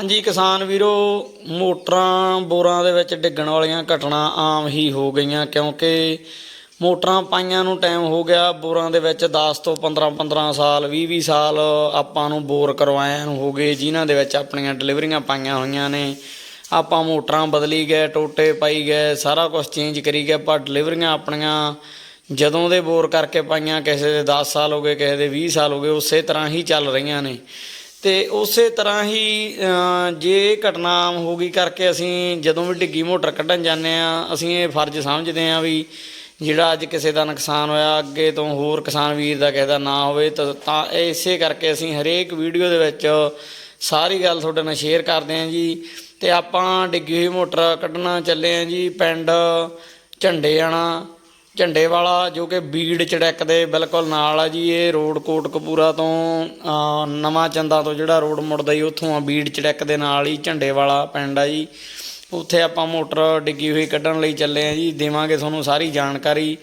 ਹਾਂਜੀ ਕਿਸਾਨ ਵੀਰੋ, ਮੋਟਰਾਂ, ਬੋਰਾਂ ਦੇ ਵਿੱਚ ਡਿੱਗਣ ਵਾਲੀਆਂ ਘਟਨਾ ਆਮ ਹੀ ਹੋ ਗਈਆਂ ਕਿਉਂਕਿ ਮੋਟਰਾਂ ਪਾਈਆਂ ਨੂੰ ਟਾਈਮ ਹੋ ਗਿਆ, ਬੋਰਾਂ ਦੇ ਵਿੱਚ 10 ਤੋਂ 15 15 ਸਾਲ 20 20 ਸਾਲ ਆਪਾਂ ਨੂੰ ਬੋਰ ਕਰਵਾਇਆ ਨੂੰ ਹੋ ਗਏ, ਜਿਨ੍ਹਾਂ ਦੇ ਵਿੱਚ ਆਪਣੀਆਂ ਡਿਲੀਵਰੀਆਂ ਪਾਈਆਂ ਹੋਈਆਂ ਨੇ। ਆਪਾਂ ਮੋਟਰਾਂ ਬਦਲੀ ਗਏ, ਟੋਟੇ ਪਾਈ ਗਏ, ਸਾਰਾ ਕੁਝ ਚੇਂਜ ਕਰੀ ਗਏ, ਪਰ ਡਿਲੀਵਰੀਆਂ ਆਪਣੀਆਂ ਜਦੋਂ ਦੇ ਬੋਰ ਕਰਕੇ ਪਾਈਆਂ, ਕਿਸੇ ਦੇ 10 ਸਾਲ ਹੋ ਗਏ, ਕਿਸੇ ਦੇ 20 ਸਾਲ ਹੋ ਗਏ, ਉਸੇ ਤਰ੍ਹਾਂ ਹੀ ਚੱਲ ਰਹੀਆਂ ਨੇ। ਤੇ ਉਸੇ ਤਰ੍ਹਾਂ ਹੀ ਜੇ ਘਟਨਾ ਆਮ ਹੋ ਗਈ ਕਰਕੇ ਅਸੀਂ ਜਦੋਂ ਵੀ ਡਿੱਗੀ ਮੋਟਰ ਕੱਢਣ ਜਾਂਦੇ ਆ ਅਸੀਂ ਇਹ ਫਰਜ਼ ਸਮਝਦੇ ਆ ਵੀ ਜਿਹੜਾ ਅੱਜ ਕਿਸੇ ਦਾ ਨੁਕਸਾਨ ਹੋਇਆ, ਅੱਗੇ ਤੋਂ ਹੋਰ ਕਿਸਾਨ ਵੀਰ ਦਾ ਕਿਸੇ ਦਾ ਨਾ ਹੋਵੇ, ਤਾਂ ਤਾਂ ਇਸੇ ਕਰਕੇ ਅਸੀਂ ਹਰੇਕ ਵੀਡੀਓ ਦੇ ਵਿੱਚ ਸਾਰੀ ਗੱਲ ਤੁਹਾਡੇ ਨਾਲ ਸ਼ੇਅਰ ਕਰਦੇ ਆ ਜੀ। ਤੇ ਆਪਾਂ ਡਿੱਗੀ ਹੋਈ ਮੋਟਰ ਕੱਢਣਾ ਚੱਲੇ ਆ ਜੀ, ਪਿੰਡ ਝੰਡੇ ਆਣਾ। ਝੰਡੇ ਵਾਲਾ ਜੋ ਕਿ ਬੀੜ ਚੜੈਕ ਦੇ ਬਿਲਕੁਲ ਨਾਲ ਆ ਜੀ, ਇਹ ਰੋਡ ਕੋਟ ਕਪੂਰਾ ਤੋਂ ਨਵਾਂ ਚੰਦਾ ਤੋਂ ਜਿਹੜਾ ਰੋਡ ਮੁੜਦਾ ਜੀ, ਉੱਥੋਂ ਆ ਬੀੜ ਚੜੈਕ ਦੇ ਨਾਲ ਹੀ ਝੰਡੇ ਵਾਲਾ ਪਿੰਡ ਆ ਜੀ। ਉੱਥੇ ਆਪਾਂ ਮੋਟਰ ਡਿੱਗੀ ਹੋਈ ਕੱਢਣ ਲਈ ਚੱਲੇ ਆ ਜੀ, ਦੇਵਾਂਗੇ ਤੁਹਾਨੂੰ ਸਾਰੀ ਜਾਣਕਾਰੀ।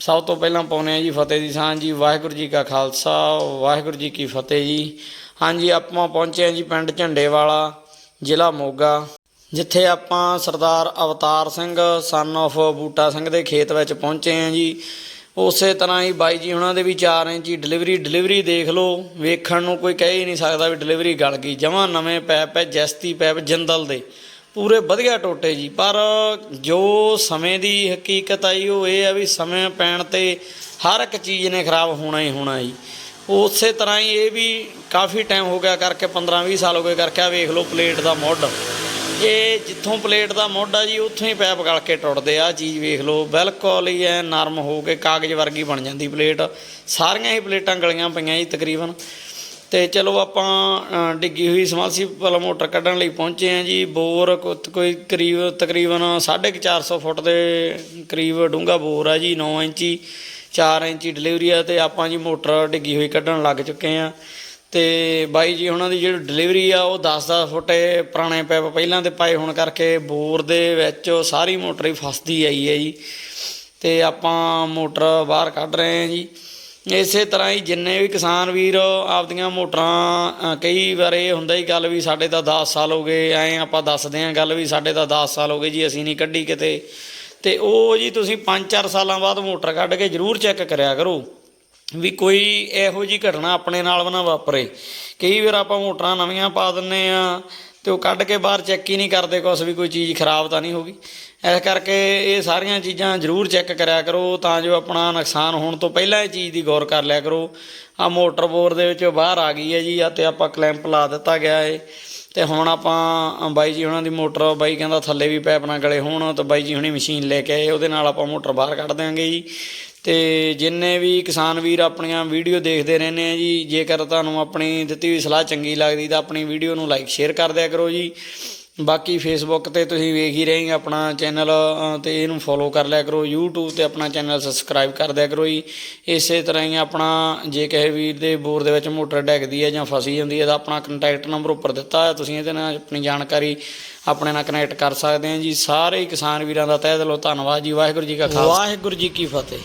ਸਭ ਤੋਂ ਪਹਿਲਾਂ ਪਾਉਨੇ ਆ ਜੀ ਫਤਿਹ ਦੀ ਸਾਂਝ ਜੀ, ਵਾਹਿਗੁਰੂ ਜੀ ਕਾ ਖਾਲਸਾ, ਵਾਹਿਗੁਰੂ ਜੀ ਕੀ ਫਤਿਹ ਜੀ। ਹਾਂਜੀ, ਆਪਾਂ ਪਹੁੰਚੇ ਆ ਜੀ ਪਿੰਡ ਝੰਡੇ ਵਾਲਾ, ਜ਼ਿਲ੍ਹਾ ਮੋਗਾ। ਜਿੱਥੇ ਆਪਾਂ ਸਰਦਾਰ ਅਵਤਾਰ ਸਿੰਘ ਸਨ of ਬੂਟਾ ਸਿੰਘ ਦੇ ਖੇਤ ਵਿੱਚ ਪਹੁੰਚੇ ਆਂ ਜੀ, ਉਸੇ ਤਰ੍ਹਾਂ ਹੀ ਬਾਈ ਜੀ ਉਹਨਾਂ ਦੇ ਵੀ 4 ਇੰਚੀ ਡਿਲੀਵਰੀ ਡਿਲੀਵਰੀ ਦੇਖ ਲਓ, ਵੇਖਣ ਨੂੰ ਕੋਈ ਕਹਿ ਹੀ ਨਹੀਂ ਸਕਦਾ ਵੀ ਡਿਲੀਵਰੀ ਗਲ ਗਈ। ਜਮਾਂ ਨਵੇਂ ਪੈਪ ਹੈ, ਜੈਸਤੀ ਪੈਪ, ਜਿੰਦਲ ਦੇ। ਪੂਰੇ ਵਧੀਆ ਟੋਟੇ ਜੀ, ਪਰ ਜੋ ਸਮੇਂ ਦੀ ਹਕੀਕਤ ਆਈ, ਉਹ ਇਹ ਆ ਵੀ ਸਮੇਂ ਪੈਣ ਤੇ ਹਰ ਇੱਕ ਚੀਜ਼ ਨੇ ਖਰਾਬ ਹੋਣਾ ਹੀ ਹੋਣਾ ਜੀ। ਉਸੇ ਤਰ੍ਹਾਂ ਹੀ ਇਹ ਵੀ ਕਾਫੀ ਟਾਈਮ ਹੋ ਗਿਆ ਕਰਕੇ 15 20 ਸਾਲ ਹੋ ਗਏ ਕਰਕੇ ਆ ਵੇਖ ਲਓ ਪਲੇਟ ਦਾ ਮੁੱਢ। ਇਹ ਜਿੱਥੋਂ ਪਲੇਟ ਦਾ ਮੁੱਢ ਆ ਜੀ, ਉੱਥੋਂ ਹੀ ਪੈਪ ਗਲ ਕੇ ਟੁੱਟਦੇ ਆ ਚੀਜ਼ ਵੇਖ ਲਓ। ਬਿਲਕੁਲ ਹੀ ਐ ਨਰਮ ਹੋ ਕੇ ਕਾਗਜ਼ ਵਰਗੀ ਬਣ ਜਾਂਦੀ ਪਲੇਟ। ਸਾਰੀਆਂ ਹੀ ਪਲੇਟਾਂ ਗਲੀਆਂ ਪਈਆਂ ਜੀ ਤਕਰੀਬਨ। ਤੇ ਚਲੋ ਆਪਾਂ ਡਿੱਗੀ ਹੋਈ ਸਮਰਸੀਬਲ ਮੋਟਰ ਕੱਢਣ ਲਈ ਪਹੁੰਚੇ ਆ ਜੀ। ਬੋਰ ਕੋ- ਕੋਈ ਕਰੀਬ, ਤਕਰੀਬਨ 450 ਫੁੱਟ ਦੇ ਕਰੀਬ ਡੂੰਘਾ ਬੋਰ ਆ ਜੀ। 9 ਇੰਚੀ 4 ਇੰਚੀ ਡਿਲੀਵਰੀ ਆ ਤੇ ਆਪਾਂ ਜੀ ਮੋਟਰ ਡਿੱਗੀ ਹੋਈ ਕੱਢਣ ਲੱਗ ਚੁੱਕੇ ਆ। ਤੇ ਬਾਈ ਜੀ, ਉਹਨਾਂ ਦੀ ਜਿਹੜੀ ਡਿਲੀਵਰੀ ਆ, ਉਹ 10-10 ਫੁੱਟ ਪੁਰਾਣੇ ਪੈਪ ਪਹਿਲਾਂ ਤੇ ਪਾਏ ਹੋਣ ਕਰਕੇ ਬੋਰ ਦੇ ਵਿੱਚ ਸਾਰੀ ਮੋਟਰ ਹੀ ਫਸਦੀ ਆਈ ਹੈ ਜੀ। ਤੇ ਆਪਾਂ ਮੋਟਰ ਬਾਹਰ ਕੱਢ ਰਹੇ ਹਾਂ ਜੀ। ਇਸੇ ਤਰ੍ਹਾਂ ਹੀ ਜਿੰਨੇ ਵੀ ਕਿਸਾਨ ਵੀਰ ਆਪਦੀਆਂ ਮੋਟਰਾਂ ਕਈ ਵਾਰ ਇਹ ਹੁੰਦਾ ਹੀ ਗੱਲ ਵੀ ਸਾਡੇ ਤਾਂ 10 ਸਾਲ ਹੋ ਗਏ, ਐਂ ਆਪਾਂ ਦੱਸਦੇ ਆਂ ਗੱਲ ਵੀ ਸਾਡੇ ਤਾਂ 10 ਸਾਲ ਹੋ ਗਏ ਜੀ, ਅਸੀਂ ਨਹੀਂ ਕੱਢੀ ਕਿਤੇ। ਤੇ ਉਹ ਜੀ, ਤੁਸੀਂ 5-4 ਸਾਲਾਂ ਬਾਅਦ ਮੋਟਰ ਕੱਢ ਕੇ ਜ਼ਰੂਰ ਚੈੱਕ ਕਰਿਆ ਕਰੋ। ਵੀ ਕੋਈ ਇਹੋ ਜੀ ਘਟਨਾ ਆਪਣੇ ਨਾਲ ਵੀ ਨਾ ਵਾਪਰੇ। ਕਈ ਵਾਰ ਆਪਾਂ ਮੋਟਰਾਂ ਨਵੀਆਂ ਪਾ ਦਿੰਨੇ ਆ ਤੇ ਉਹ ਕੱਢ ਕੇ ਬਾਹਰ ਚੈੱਕ ਹੀ ਨਹੀਂ ਕਰਦੇ ਕੁਛ ਵੀ, ਕੋਈ ਚੀਜ਼ ਖਰਾਬ ਤਾਂ ਨਹੀਂ ਹੋ ਗਈ ਇਸ ਕਰਕੇ ਇਹ ਸਾਰੀਆਂ ਚੀਜ਼ਾਂ ਜ਼ਰੂਰ ਚੈੱਕ ਕਰਿਆ ਕਰੋ ਤਾਂ ਜੋ ਆਪਣਾ ਨੁਕਸਾਨ ਹੋਣ ਤੋਂ ਪਹਿਲਾਂ ਇਹ ਚੀਜ਼ ਦੀ ਗੌਰ ਕਰ ਲਿਆ ਕਰੋ। ਆ ਮੋਟਰ ਬੋਰ ਦੇ ਵਿੱਚ ਬਾਹਰ ਆ ਗਈ ਹੈ ਜੀ, ਆ ਤੇ ਆਪਾਂ ਕਲੈਂਪ ਲਾ ਦਿੱਤਾ ਗਿਆ ਏ। ਤੇ ਹੁਣ ਆਪਾਂ ਬਾਈ ਜੀ ਉਹਨਾਂ ਦੀ ਮੋਟਰ, ਬਾਈ ਕਹਿੰਦਾ ਥੱਲੇ ਵੀ ਪੈਪ ਨਾ ਗਲੇ ਹੋਣ, ਤਾਂ ਬਾਈ ਜੀ ਹੁਣੀ ਮਸ਼ੀਨ ਲੈ ਕੇ ਆਏ, ਉਹਦੇ ਨਾਲ ਆਪਾਂ ਮੋਟਰ ਬਾਹਰ ਕੱਢ ਦਿਆਂਗੇ ਜੀ। ਤੇ ਜਿੰਨੇ ਵੀ ਕਿਸਾਨ ਵੀਰ ਆਪਣੀਆਂ ਵੀਡੀਓ ਦੇਖਦੇ ਰਹਿੰਦੇ ਆ ਜੀ, ਜੇਕਰ ਤੁਹਾਨੂੰ ਆਪਣੀ ਦਿੱਤੀ ਹੋਈ ਸਲਾਹ ਚੰਗੀ ਲੱਗਦੀ ਤਾਂ ਆਪਣੀ ਵੀਡੀਓ ਨੂੰ ਲਾਈਕ ਸ਼ੇਅਰ ਕਰ ਦਿਆ ਕਰੋ ਜੀ। ਬਾਕੀ ਫੇਸਬੁੱਕ ਤੇ ਤੁਸੀਂ ਵੇਖ ਹੀ ਰਹੇ ਆਪਣਾ ਚੈਨਲ ਤੇ ਇਹਨੂੰ ਫੋਲੋ ਕਰ ਲਿਆ ਕਰੋ। YouTube ਤੇ ਆਪਣਾ ਚੈਨਲ ਸਬਸਕ੍ਰਾਈਬ ਕਰ ਦਿਆ ਕਰੋ ਜੀ। ਇਸੇ ਤਰ੍ਹਾਂ ਹੀ ਆਪਣਾ ਜੇ ਕਿਸੇ ਵੀਰ ਦੇ ਬੋਰ ਦੇ ਵਿੱਚ ਮੋਟਰ ਡੈਗਦੀ ਹੈ ਜਾਂ ਫਸੀ ਜਾਂਦੀ ਹੈ ਤਾਂ ਆਪਣਾ ਕੰਟੈਕਟ ਨੰਬਰ ਉੱਪਰ ਦਿੱਤਾ ਹੈ ਤੁਸੀਂ ਇਹਦੇ ਨਾਲ ਆਪਣੀ ਜਾਣਕਾਰੀ ਆਪਣੇ ਨਾਲ ਕਨੈਕਟ ਕਰ ਸਕਦੇ ਆ ਜੀ। ਸਾਰੇ ਹੀ ਕਿਸਾਨ ਵੀਰਾਂ ਦਾ ਤਹਿ ਦਿਲੋਂ ਧੰਨਵਾਦ ਜੀ। ਵਾਹਿਗੁਰੂ ਜੀ ਕਾ ਖਾਲਸਾ। ਵਾਹਿਗੁਰੂ ਜੀ ਕੀ ਫਤਿਹ।